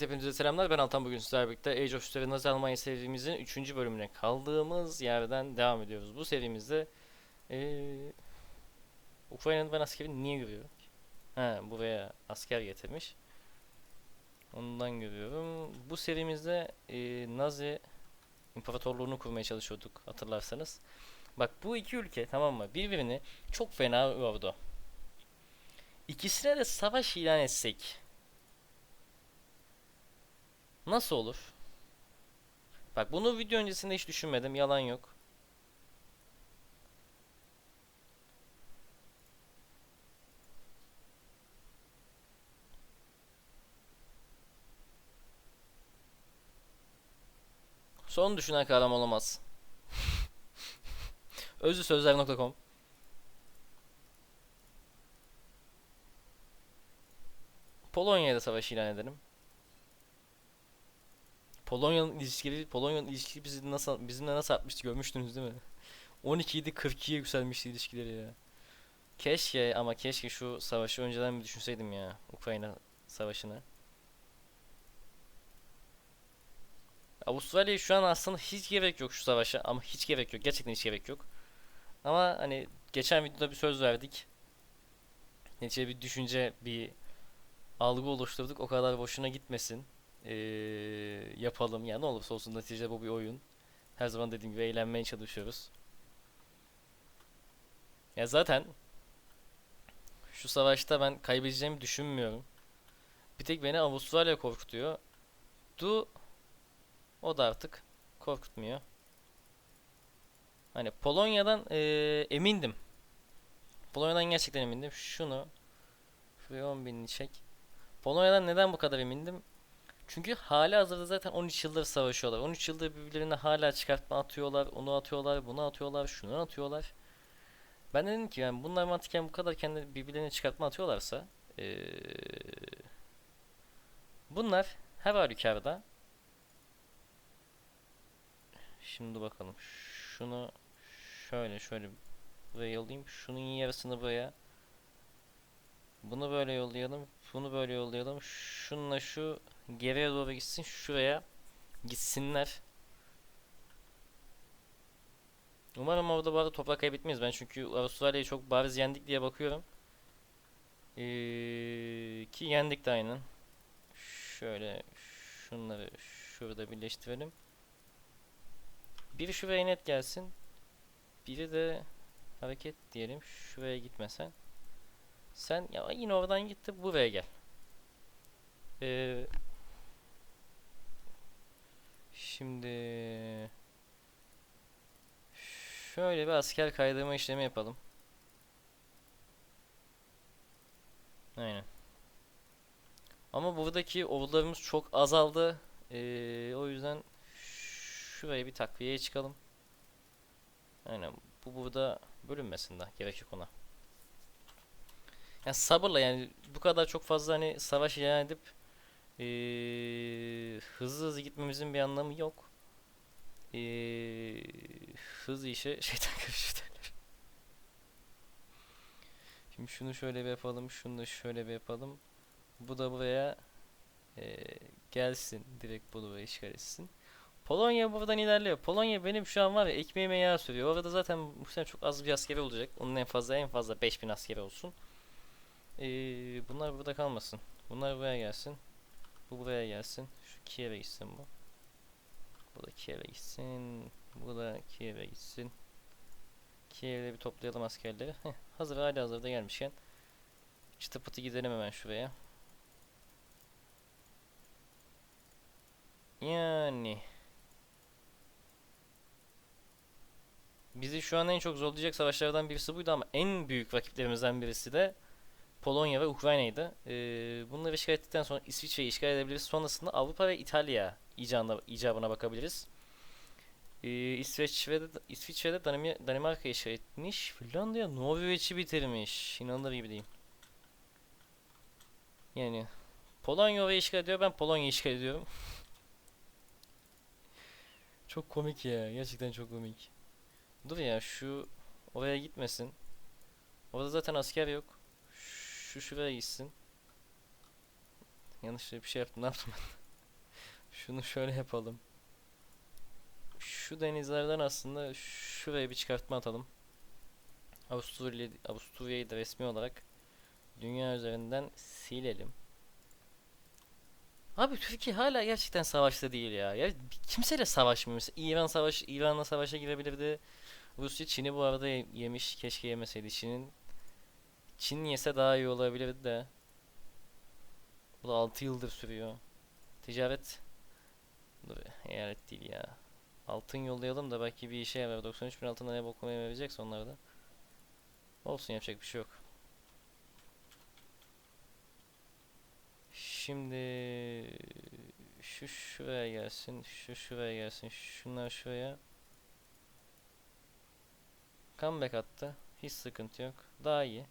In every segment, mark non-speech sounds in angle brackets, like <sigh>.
Hepinize selamlar. Ben Altan bugün sizlerle birlikte Age of History Nazi Almanya serimizin 3. bölümüne kaldığımız yerden devam ediyoruz. Bu serimizde eee Ukrayna'nın ben askeri niye görüyorum? Ha buraya asker getirmiş. Ondan görüyorum. Bu serimizde eee, Nazi İmparatorluğunu kurmaya çalışıyorduk hatırlarsanız. Bak bu iki ülke tamam mı birbirini çok fena yordu. İkisine de savaş ilan etsek Nasıl olur? Bak bunu video öncesinde hiç düşünmedim. Yalan yok. Son düşünen kahraman olamaz. <laughs> Özlüsözler.com Polonya'da savaş ilan edelim. Polonya'nın ilişkileri, Polonya'nın ilişkileri bizi nasıl bizimle nasıl artmıştı görmüştünüz değil mi? 12 idi 42'ye yükselmişti ilişkileri ya. Keşke ama keşke şu savaşı önceden bir düşünseydim ya. Ukrayna savaşını. Avustralya şu an aslında hiç gerek yok şu savaşa ama hiç gerek yok. Gerçekten hiç gerek yok. Ama hani geçen videoda bir söz verdik. Neticede bir düşünce, bir algı oluşturduk. O kadar boşuna gitmesin eee, yapalım. Yani ne olursa olsun neticede bu bir oyun. Her zaman dediğim gibi eğlenmeye çalışıyoruz. Ya zaten şu savaşta ben kaybedeceğimi düşünmüyorum. Bir tek beni Avustralya korkutuyor. Du o da artık korkutmuyor. Hani Polonya'dan eee, emindim. Polonya'dan gerçekten emindim. Şunu şuraya 10.000'ini çek. Polonya'dan neden bu kadar emindim? Çünkü hali hazırda zaten 13 yıldır savaşıyorlar. 13 yıldır birbirlerine hala çıkartma atıyorlar, onu atıyorlar, bunu atıyorlar, şunu atıyorlar. Ben dedim ki yani bunlar mantıken bu kadar kendi birbirlerine çıkartma atıyorlarsa eee, bunlar her halükarda şimdi bakalım şunu şöyle şöyle buraya yollayayım şunun yarısını buraya bunu böyle yollayalım bunu böyle yollayalım şununla şu geriye doğru gitsin şuraya gitsinler. Umarım orada bu arada toprak kaybetmeyiz. Ben çünkü Avustralya'yı çok bariz yendik diye bakıyorum. Ee, ki yendik de aynen. Şöyle şunları şurada birleştirelim. Biri şuraya net gelsin. Biri de hareket diyelim. Şuraya gitmesen. Sen ya yine oradan gitti buraya gel. Ee, Şimdi şöyle bir asker kaydırma işlemi yapalım. Aynen. Ama buradaki ordularımız çok azaldı. Ee, o yüzden şuraya bir takviyeye çıkalım. Aynen. Bu burada bölünmesin de gerek yok ona. Yani sabırla yani bu kadar çok fazla hani savaş ilan edip ee, hızlı hızlı gitmemizin bir anlamı yok. Ee, hızlı işe <laughs> şeytan karışır derler. Şimdi şunu şöyle bir yapalım, şunu da şöyle bir yapalım. Bu da buraya ee, gelsin, direkt bunu buraya işgal etsin. Polonya buradan ilerliyor. Polonya benim şu an var ya ekmeğime yağ sürüyor. Orada zaten muhtemelen çok az bir askeri olacak. Onun en fazla en fazla 5000 askeri olsun. Ee, bunlar burada kalmasın. Bunlar buraya gelsin. Bu buraya gelsin. Şu Kiev'e gitsin bu. Bu da Kiev'e gitsin. Bu da Kiev'e gitsin. Kiev'de bir toplayalım askerleri. Heh, hazır hali hazırda gelmişken. Çıtı pıtı gidelim hemen şuraya. Yani. Bizi şu an en çok zorlayacak savaşlardan birisi buydu ama en büyük rakiplerimizden birisi de Polonya ve Ukrayna'ydı. Ee, bunları işgal ettikten sonra İsviçre'yi işgal edebiliriz. Sonrasında Avrupa ve İtalya icabına, icabına bakabiliriz. Ee, İsveç'te İsviçre'de Danim Danimarka'yı işgal etmiş. Finlandiya Norveç'i bitirmiş. İnanılır gibi değil. Yani Polonya ve işgal ediyor. Ben Polonya'yı işgal ediyorum. <laughs> çok komik ya. Gerçekten çok komik. Dur ya şu oraya gitmesin. Orada zaten asker yok. Şu şuraya gitsin. Yanlış bir şey yaptım. Ne yaptım ben? <laughs> Şunu şöyle yapalım. Şu denizlerden aslında şuraya bir çıkartma atalım. Avusturya, Avusturya'yı da resmi olarak dünya üzerinden silelim. Abi Türkiye hala gerçekten savaşta değil ya. Ya kimseyle savaşmıyor. Mesela İran savaş, İran'la savaşa girebilirdi. Rusya Çin'i bu arada ye- yemiş. Keşke yemeseydi Çin'in. Çin yese daha iyi olabilirdi de. Bu da 6 yıldır sürüyor. Ticaret Dur, eyalet değil ya. Altın yollayalım da belki bir işe yarar. 93 bin altına ne bokumaya verecekse onlar da. Olsun yapacak bir şey yok. Şimdi şu şuraya gelsin, şu şuraya gelsin, şunlar şuraya. Comeback attı. Hiç sıkıntı yok. Daha iyi.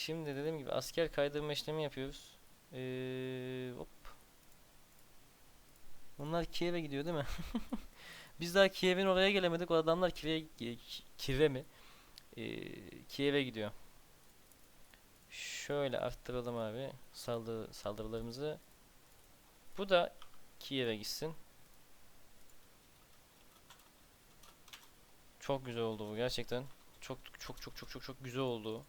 Şimdi dediğim gibi asker kaydırma işlemi yapıyoruz. Ee, hop. Onlar Kiev'e gidiyor değil mi? <laughs> Biz daha Kiev'in oraya gelemedik. O adamlar Kiev'e Kiev'e mi? Ee, Kiev'e gidiyor. Şöyle arttıralım abi saldırı saldırılarımızı. Bu da Kiev'e gitsin. Çok güzel oldu bu gerçekten. Çok çok çok çok çok çok güzel oldu.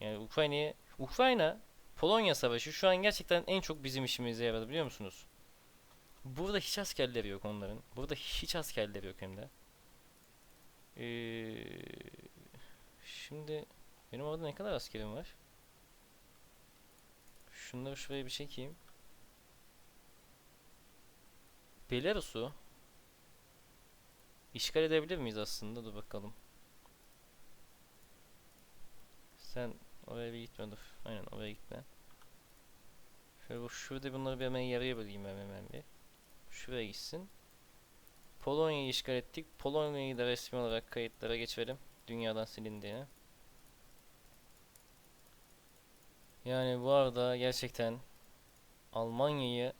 Yani Ukrayna'ya Ukrayna Polonya savaşı şu an gerçekten en çok bizim işimize yaradı biliyor musunuz? Burada hiç askerleri yok onların. Burada hiç askerleri yok hem de. Ee, şimdi benim orada ne kadar askerim var? Şunları şuraya bir çekeyim. Belarus'u işgal edebilir miyiz aslında? Dur bakalım. Sen oraya bir gitme dur. Aynen oraya gitme. Şöyle bu şurada bunları bir hemen yarıya böleyim hemen bir. Şuraya gitsin. Polonya'yı işgal ettik. Polonya'yı da resmi olarak kayıtlara geçelim. Dünyadan silindiğini. Yani bu arada gerçekten Almanya'yı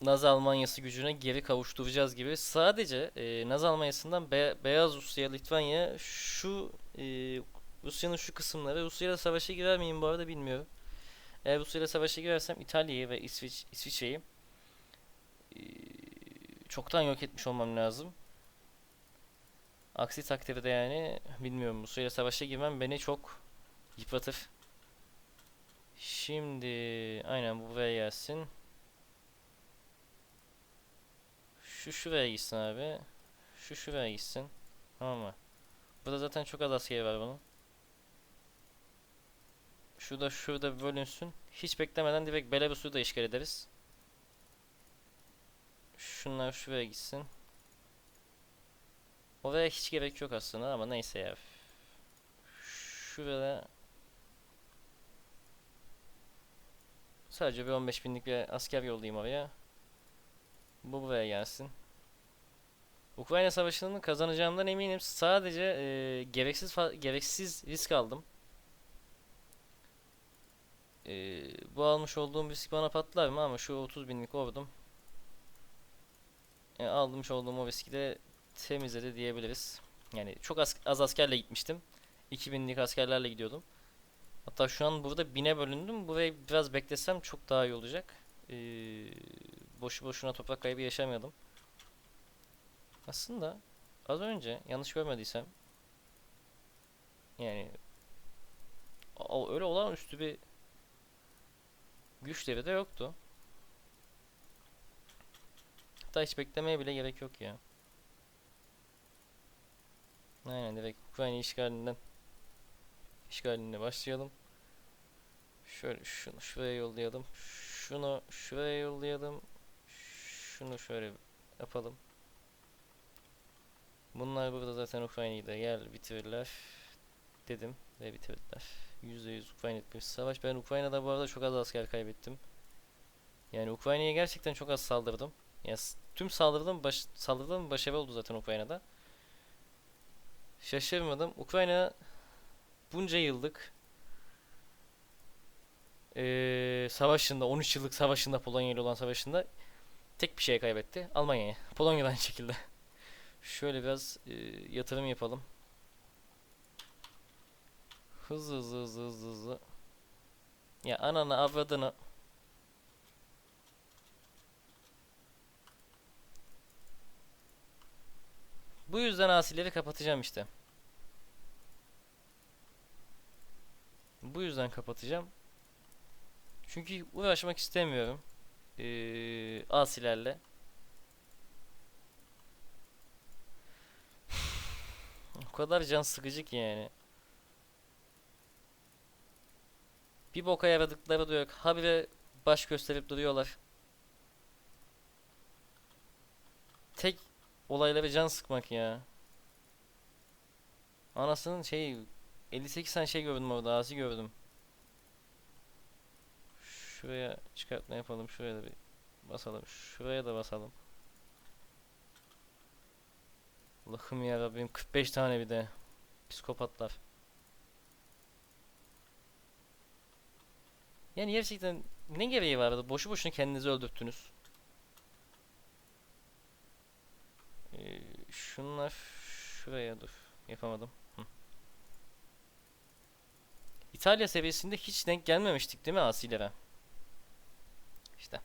Nazi Almanyası gücüne geri kavuşturacağız gibi. Sadece e, Nazi Almanyası'ndan Be- Beyaz Rusya, Litvanya şu e, Rusya'nın şu kısımları Rusya'yla savaşa girer miyim bu arada bilmiyorum. Eğer Rusya'yla savaşa girersem İtalya'yı ve İsviç İsviçre'yi e, çoktan yok etmiş olmam lazım. Aksi takdirde yani bilmiyorum Rusya'yla savaşa girmem beni çok yıpratır. Şimdi aynen bu buraya gelsin. Şu şuraya gitsin abi. Şu şuraya gitsin. Tamam mı? Burada zaten çok az askeri var bunun. Şurada şurada bir bölünsün. Hiç beklemeden direkt Belarus'u da işgal ederiz. Şunlar şuraya gitsin. Oraya hiç gerek yok aslında ama neyse ya. Şurada sadece bir 15 binlik bir asker yollayayım oraya. Bu buraya gelsin. Ukrayna Savaşı'nın kazanacağımdan eminim. Sadece e, gereksiz gereksiz risk aldım. E, bu almış olduğum risk bana patlar mı ama şu 30 binlik ordum e, almış olduğum o riski de temizledi diyebiliriz. Yani çok az, az askerle gitmiştim. 2000'lik askerlerle gidiyordum. Hatta şu an burada bine bölündüm. Burayı biraz beklesem çok daha iyi olacak. Ee, boşu boşuna toprak kaybı yaşamıyordum. Aslında az önce yanlış görmediysem yani öyle olağanüstü bir güçleri de yoktu. Hatta hiç beklemeye bile gerek yok ya. Aynen direkt Ukrayna işgalinden işgaline başlayalım. Şöyle şunu şuraya yollayalım. Şunu şuraya yollayalım. Şunu şöyle yapalım. Bunlar burada zaten Ukrayna'yı da gel bitirirler dedim ve bitirdiler. %100 Ukrayna etmiş savaş. Ben Ukrayna'da bu arada çok az asker kaybettim. Yani Ukrayna'ya gerçekten çok az saldırdım. Yani tüm saldırdığım baş, saldırdığım başarılı oldu zaten Ukrayna'da. Şaşırmadım. Ukrayna bunca yıllık eee, savaşında 13 yıllık savaşında Polonya ile olan savaşında tek bir şey kaybetti. Almanya'ya. Polonya'dan <laughs> şekilde. Şöyle biraz eee, yatırım yapalım. Hızlı hızlı hızlı hızlı hızlı. Ya ananı avradını. Bu yüzden asileri kapatacağım işte. Bu yüzden kapatacağım. Çünkü uğraşmak istemiyorum. Ee, asilerle. <sighs> O kadar can sıkıcı ki yani. Bir boka yaradıkları da yok. Habire baş gösterip duruyorlar. Tek olayları can sıkmak ya. Anasının şey 58 tane şey gördüm orada asi gördüm. Şuraya çıkartma yapalım. Şuraya da bir basalım. Şuraya da basalım. Allah'ım ya Rabbim 45 tane bir de. Psikopatlar. Yani gerçekten ne gereği vardı? Boşu boşuna kendinizi öldürttünüz. Ee, şunlar şuraya dur. Yapamadım. Hı. İtalya seviyesinde hiç denk gelmemiştik değil mi asilere? İşte.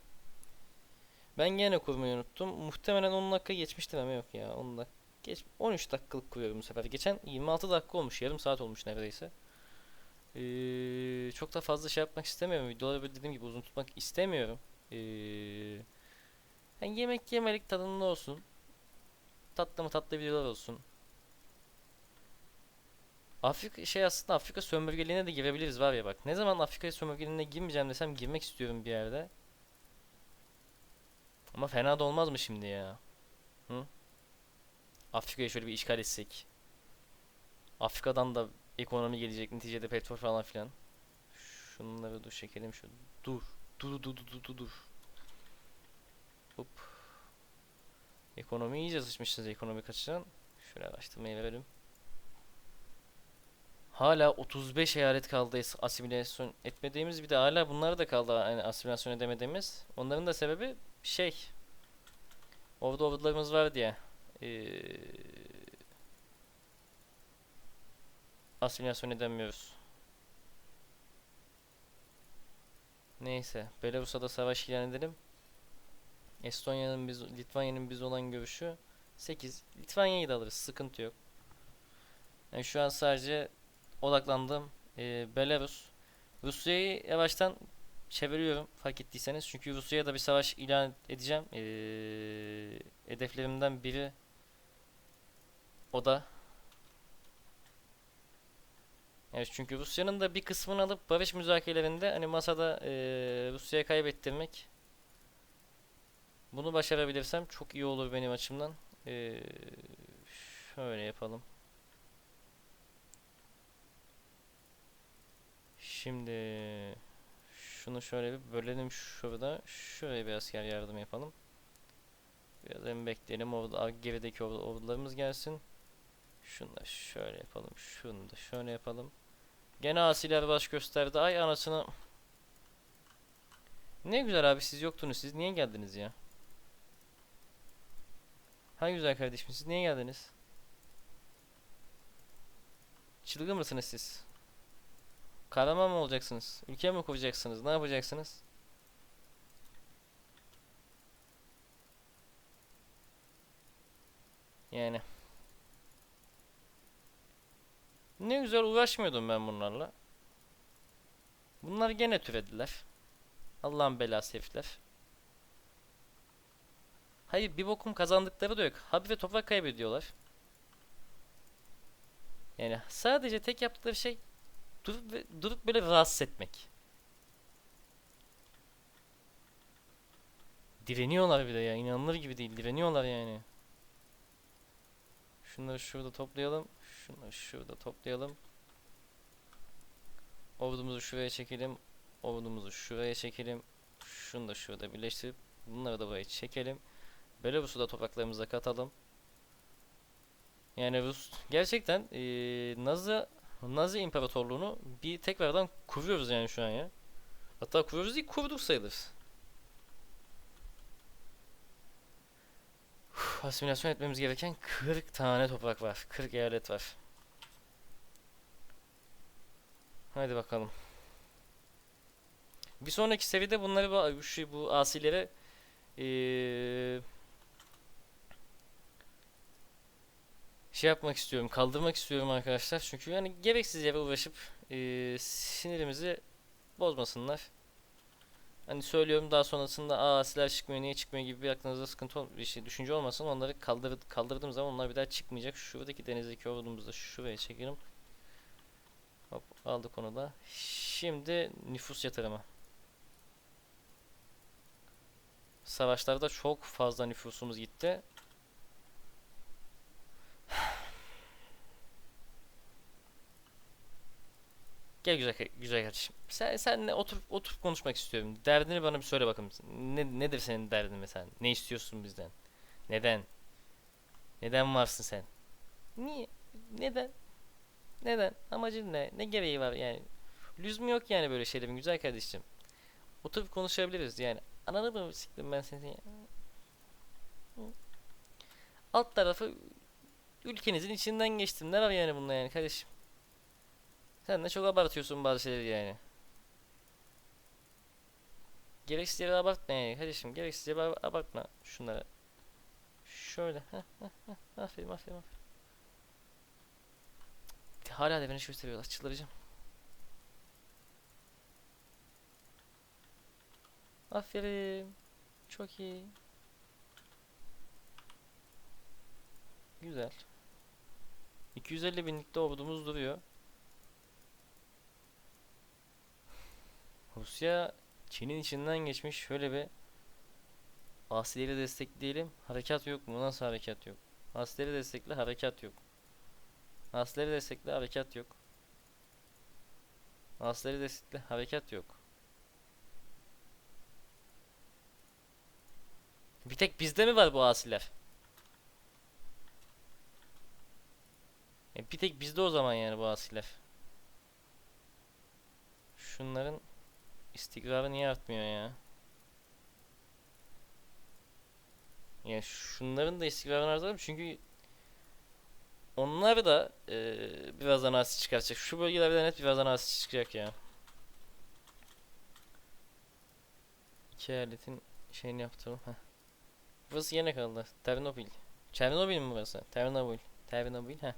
Ben gene kurmayı unuttum. Muhtemelen 10 dakika geçmiştir ama yok ya 10 dakika. Geç 13 dakikalık kuruyorum bu sefer. Geçen 26 dakika olmuş. Yarım saat olmuş neredeyse. Ee, çok da fazla şey yapmak istemiyorum. Videoları böyle dediğim gibi uzun tutmak istemiyorum. Ee, yani yemek yemelik tadında olsun. Tatlı mı tatlı videolar olsun. Afrika şey aslında Afrika sömürgeliğine de girebiliriz var ya bak. Ne zaman Afrika sömürgeliğine girmeyeceğim desem girmek istiyorum bir yerde. Ama fena da olmaz mı şimdi ya? Hı? Afrika'yı şöyle bir işgal etsek. Afrika'dan da ekonomi gelecek neticede petrol falan filan. Şunları dur çekelim şu. Dur. Dur dur dur dur dur. Hop. Ekonomi iyice sıçmışız ekonomik açıdan. Şöyle araştırmayı verelim. Hala 35 eyalet kaldı as- asimilasyon etmediğimiz bir de hala bunlar da kaldı yani asimilasyon edemediğimiz. Onların da sebebi şey. Orada ordularımız var diye. Ee, asimilasyon edemiyoruz. Neyse. Belarus'a da savaş ilan edelim. Estonya'nın biz, Litvanya'nın biz olan görüşü 8. Litvanya'yı da alırız. Sıkıntı yok. Yani şu an sadece odaklandım. Ee, Belarus. Rusya'yı yavaştan çeviriyorum fark ettiyseniz. Çünkü Rusya'ya da bir savaş ilan edeceğim. Ee, hedeflerimden biri o da. Evet çünkü Rusya'nın da bir kısmını alıp barış müzakerelerinde hani masada ee, Rusya'ya kaybettirmek bunu başarabilirsem çok iyi olur benim açımdan. Ee, şöyle yapalım. Şimdi şunu şöyle bir bölelim şurada. Şuraya bir asker yardım yapalım. Biraz hem bekleyelim orada gerideki or ordularımız gelsin. Şunu da şöyle yapalım. Şunu da şöyle yapalım. Gene asiler baş gösterdi. Ay anasını. Ne güzel abi siz yoktunuz. Siz niye geldiniz ya? Ha güzel kardeşim siz niye geldiniz? Çılgın mısınız siz? Kahraman mı olacaksınız? Ülke mi kuracaksınız? Ne yapacaksınız? Yani. Ne güzel uğraşmıyordum ben bunlarla. Bunlar gene türediler. Allah'ın belası herifler. Hayır bir bokum kazandıkları da yok. Habire toprak kaybediyorlar. Yani sadece tek yaptıkları şey durup, durup böyle rahatsız etmek. Direniyorlar bir de ya. inanılır gibi değil. Direniyorlar yani. Şunları şurada toplayalım. Şunları şurada toplayalım. Ordumuzu şuraya çekelim. Ordumuzu şuraya çekelim. Şunu da şurada birleştirip bunları da buraya çekelim. Belarus'u da topraklarımıza katalım. Yani Rus gerçekten eee Nazi Nazi İmparatorluğunu bir tekrardan kuruyoruz yani şu an ya. Hatta kuruyoruz değil kurduk sayılır. Asimilasyon etmemiz gereken 40 tane toprak var. 40 eyalet var. Haydi bakalım. Bir sonraki seviyede bunları bu, şu, bu asilere eee, şey yapmak istiyorum, kaldırmak istiyorum arkadaşlar. Çünkü yani gereksiz yere uğraşıp eee, sinirimizi bozmasınlar. Hani söylüyorum daha sonrasında aa silah çıkmıyor niye çıkmıyor gibi bir aklınızda sıkıntı ol bir şey düşünce olmasın. Onları kaldır kaldırdığım zaman onlar bir daha çıkmayacak. Şuradaki denizdeki ordumuzu da şuraya çekelim. Hop aldık onu da. Şimdi nüfus yatırımı. Savaşlarda çok fazla nüfusumuz gitti. Gel güzel güzel kardeşim. Sen senle oturup oturup konuşmak istiyorum. Derdini bana bir söyle bakalım. Ne, nedir senin derdin mesela? Ne istiyorsun bizden? Neden? Neden varsın sen? Niye? Neden? Neden? Amacın ne? Ne gereği var yani? Lüzum yok yani böyle şeylerin güzel kardeşim. Oturup konuşabiliriz yani. Ananı mı siktim ben seni. Alt tarafı ülkenizin içinden geçtim. Ne var yani bunda yani kardeşim? Sen de çok abartıyorsun bazı şeyleri yani. Gereksiz yere abartma yani kardeşim. Gereksiz yere ab- abartma şunları. Şöyle. Heh, heh, heh. Aferin aferin aferin. Hala da beni gösteriyorlar. Çıldıracağım. Aferin. Çok iyi. Güzel. 250 binlik de ordumuz duruyor. Rusya Çin'in içinden geçmiş. Şöyle bir Asileri destekleyelim. Harekat yok mu? Nasıl harekat yok? Asileri destekle harekat yok. Asileri destekle harekat yok. Asileri destekle harekat yok. Bir tek bizde mi var bu asiler? E bir tek bizde o zaman yani bu asiler. Şunların istikrarı niye artmıyor ya? Yani şunların da istikrarını arttıralım çünkü onlar da eee birazdan asi çıkaracak. Şu bölgelerde net birazdan asi çıkacak ya. İki eyaletin şeyini yaptım. Heh. Burası yine kaldı. Ternopil. Çernobil mi burası? Ternobil. Ternobil. Heh.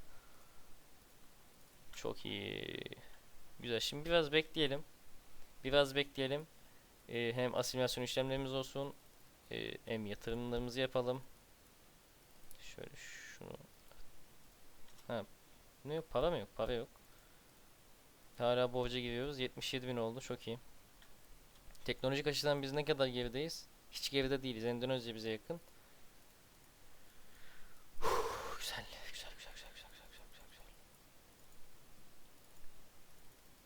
Çok iyi. Güzel. Şimdi biraz bekleyelim. Biraz bekleyelim. Ee, hem asimilasyon işlemlerimiz olsun. ee, hem yatırımlarımızı yapalım. Şöyle şunu. Ha. Ne yok? Para mı yok? Para yok. Hala borca giriyoruz. 77 bin oldu. Çok iyi. Teknolojik açıdan biz ne kadar gerideyiz? Hiç geride değiliz. Endonezya bize yakın. Güzel, güzel, güzel, güzel, güzel, güzel, güzel, güzel.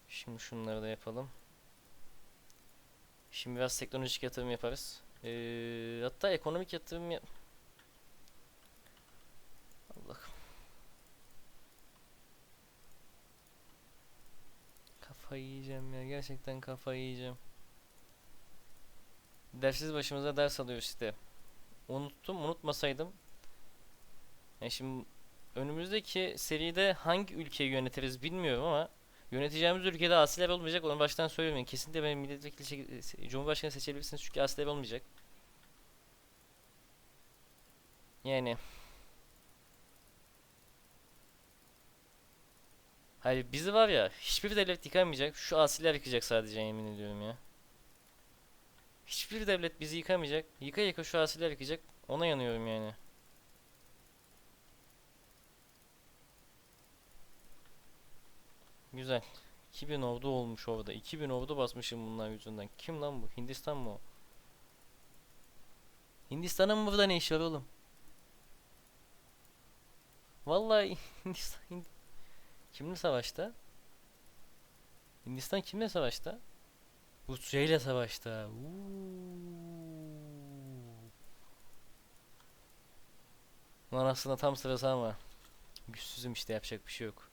Şimdi şunları da yapalım. Şimdi biraz teknolojik yatırım yaparız. Ee, hatta ekonomik yatırım yap... Allah'ım. Kafayı yiyeceğim ya. Gerçekten kafayı yiyeceğim. Dersiz başımıza ders alıyor işte. Unuttum, unutmasaydım. Yani şimdi önümüzdeki seride hangi ülkeyi yönetiriz bilmiyorum ama yöneteceğimiz ülkede asiler olmayacak. Onu baştan söyleyeyim. Yani kesinlikle benim milletvekili Cumhurbaşkanı seçebilirsiniz çünkü asiler olmayacak. Yani Hayır bizi var ya hiçbir devlet yıkamayacak. Şu asiler yıkacak sadece yemin ediyorum ya. Hiçbir devlet bizi yıkamayacak. Yıka yıka şu asiler yıkacak. Ona yanıyorum yani. Güzel. 2000 ordu olmuş orada. 2000 ordu basmışım bunlar yüzünden. Kim lan bu? Hindistan mı o? Hindistan'ın burada ne işi var oğlum? Vallahi <laughs> Hindistan Hind- kimle savaşta? Hindistan kimle savaşta? Rusya ile savaşta. Uuu. Lan aslında tam sırası ama güçsüzüm işte yapacak bir şey yok.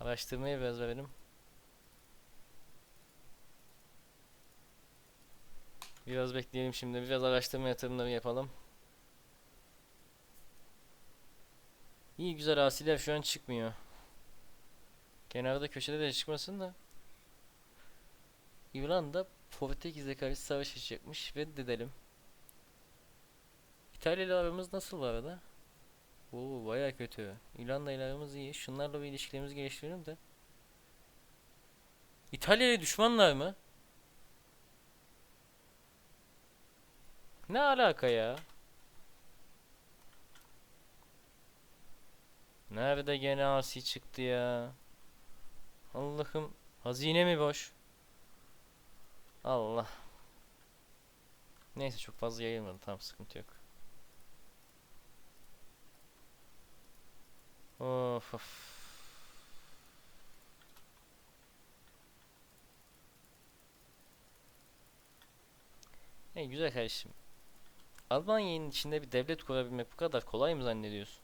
Araştırmaya biraz verelim. Biraz bekleyelim şimdi. Biraz araştırma yatırımları yapalım. İyi güzel asiler şu an çıkmıyor. Kenarda köşede de çıkmasın da. İrlanda Portekiz'e karşı savaş açacakmış. Reddedelim. İtalya ile aramız nasıl bu arada? Oo baya kötü. İrlanda ile aramız iyi. Şunlarla bir ilişkilerimizi geliştirelim de. İtalya ile düşmanlar mı? Ne alaka ya? Nerede gene asi çıktı ya? Allah'ım hazine mi boş? Allah. Neyse çok fazla yayılmadı tamam sıkıntı yok. Of of. Hey güzel kardeşim. Almanya'nın içinde bir devlet kurabilmek bu kadar kolay mı zannediyorsun?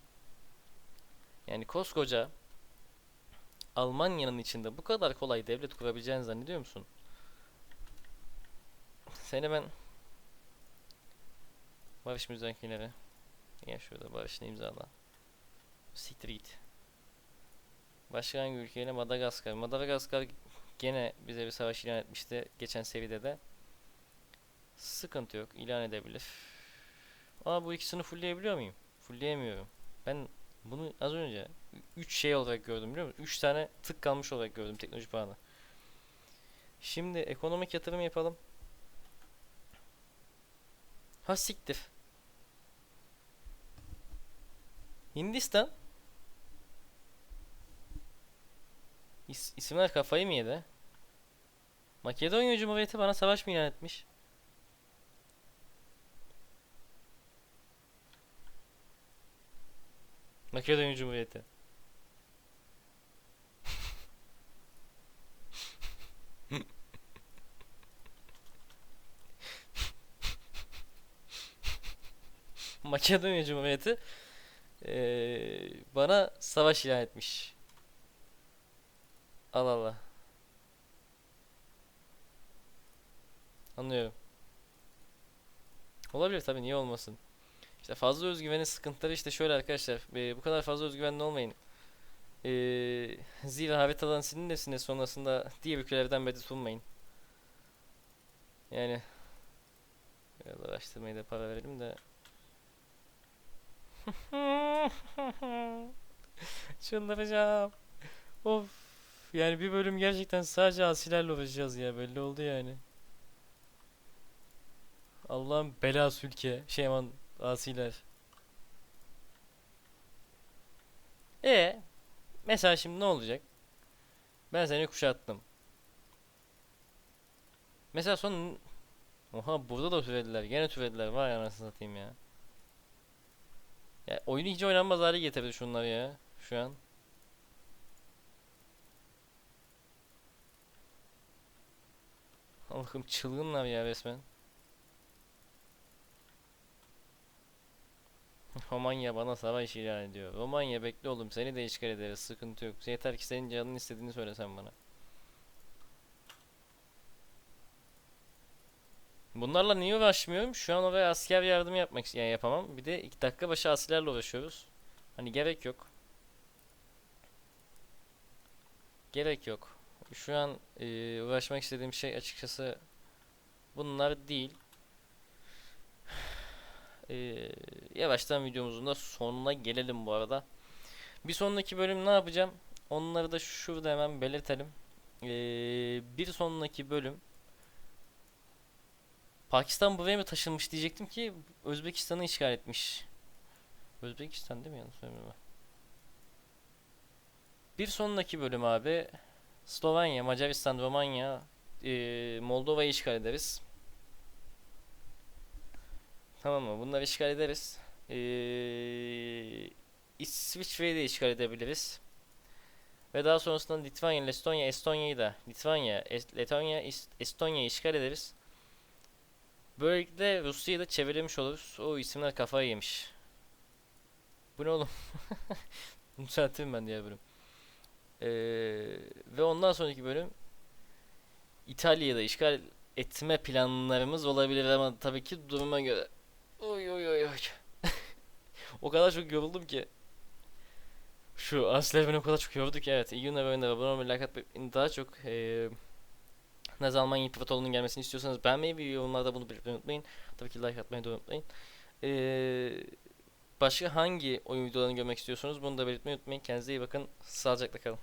Yani koskoca Almanya'nın içinde bu kadar kolay devlet kurabileceğini zannediyor musun? Seni ben Barış müzakereleri Gel şurada barışını imzala Siktir git Başka hangi ülkeyle Madagaskar Madagaskar gene bize bir savaş ilan etmişti geçen seride de Sıkıntı yok ilan edebilir Aa bu ikisini fullleyebiliyor muyum? Fullleyemiyorum Ben bunu az önce 3 şey olarak gördüm biliyor musun? 3 tane tık kalmış olarak gördüm teknoloji puanı. Şimdi ekonomik yatırım yapalım. Ha siktir. Hindistan. İs isimler kafayı mı yedi? Makedonya Cumhuriyeti bana savaş mı ilan etmiş? Makedonya Cumhuriyeti. <laughs> Makedonya Cumhuriyeti eee, bana savaş ilan etmiş. Allah Allah. Anlıyorum. Olabilir tabii niye olmasın. İşte fazla özgüvenin sıkıntıları işte şöyle arkadaşlar. e, bu kadar fazla özgüvenli olmayın. E, zira haritadan silinirsin sonrasında diğer ülkelerden medet ummayın. Yani biraz araştırmayı da para verelim de. <laughs> Çıldıracağım. Of. Yani bir bölüm gerçekten sadece asilerle uğraşacağız ya belli oldu yani. Allah'ın belası ülke. Şey aman asiler. E mesela şimdi ne olacak? Ben seni kuşattım. Mesela son Oha burada da türediler. Gene türediler. Vay anasını satayım ya. Ya oyunu hiç oynanmaz hale getirdi şunlar ya. Şu an. Allah'ım çılgınlar ya resmen. <laughs> Romanya bana savaş ilan ediyor. Romanya bekle oğlum seni de işgal ederiz. Sıkıntı yok. Yeter ki senin canın istediğini söylesen bana. Bunlarla niye uğraşmıyorum? Şu an oraya asker yardım yapmak yani yapamam. Bir de iki dakika başı askerlerle uğraşıyoruz. Hani gerek yok. Gerek yok. Şu an e, uğraşmak istediğim şey açıkçası bunlar değil. <sighs> E, yavaştan videomuzun da sonuna gelelim bu arada. Bir sonraki bölüm ne yapacağım? Onları da şurada hemen belirtelim. E, bir sonraki bölüm Pakistan buraya mı taşınmış diyecektim ki Özbekistan'ı işgal etmiş. Özbekistan değil mi yanlış söylemiyorum. Bir sonraki bölüm abi Slovenya, Macaristan, Romanya, e, Moldova'yı işgal ederiz. Tamam mı? Bunları işgal ederiz. E, İsviçre'yi de işgal edebiliriz. Ve daha sonrasında Litvanya, Estonya, Estonya'yı da Litvanya, Letonya, Es- Estonya'yı işgal ederiz. Böylelikle Rusya'yı da çevirmiş oluruz. O isimler kafayı yemiş. Bu ne oğlum? <laughs> Düzelteyim ben diğer bölüm. Ee, ve ondan sonraki bölüm İtalya'yı da işgal etme planlarımız olabilir ama tabii ki duruma göre. Oy oy oy oy. <laughs> o kadar çok yoruldum ki. Şu Asler beni o kadar çok yordu ki evet. İyi günler bölümde abone olmayı, like atmayı, daha çok ne zaman Almanya İmparatorluğu'nun gelmesini istiyorsanız beğenmeyi ve yorumlarda bunu belirtmeyi unutmayın. Tabii ki like atmayı da unutmayın. Ee, başka hangi oyun videolarını görmek istiyorsanız bunu da belirtmeyi unutmayın. Kendinize iyi bakın. Sağlıcakla kalın.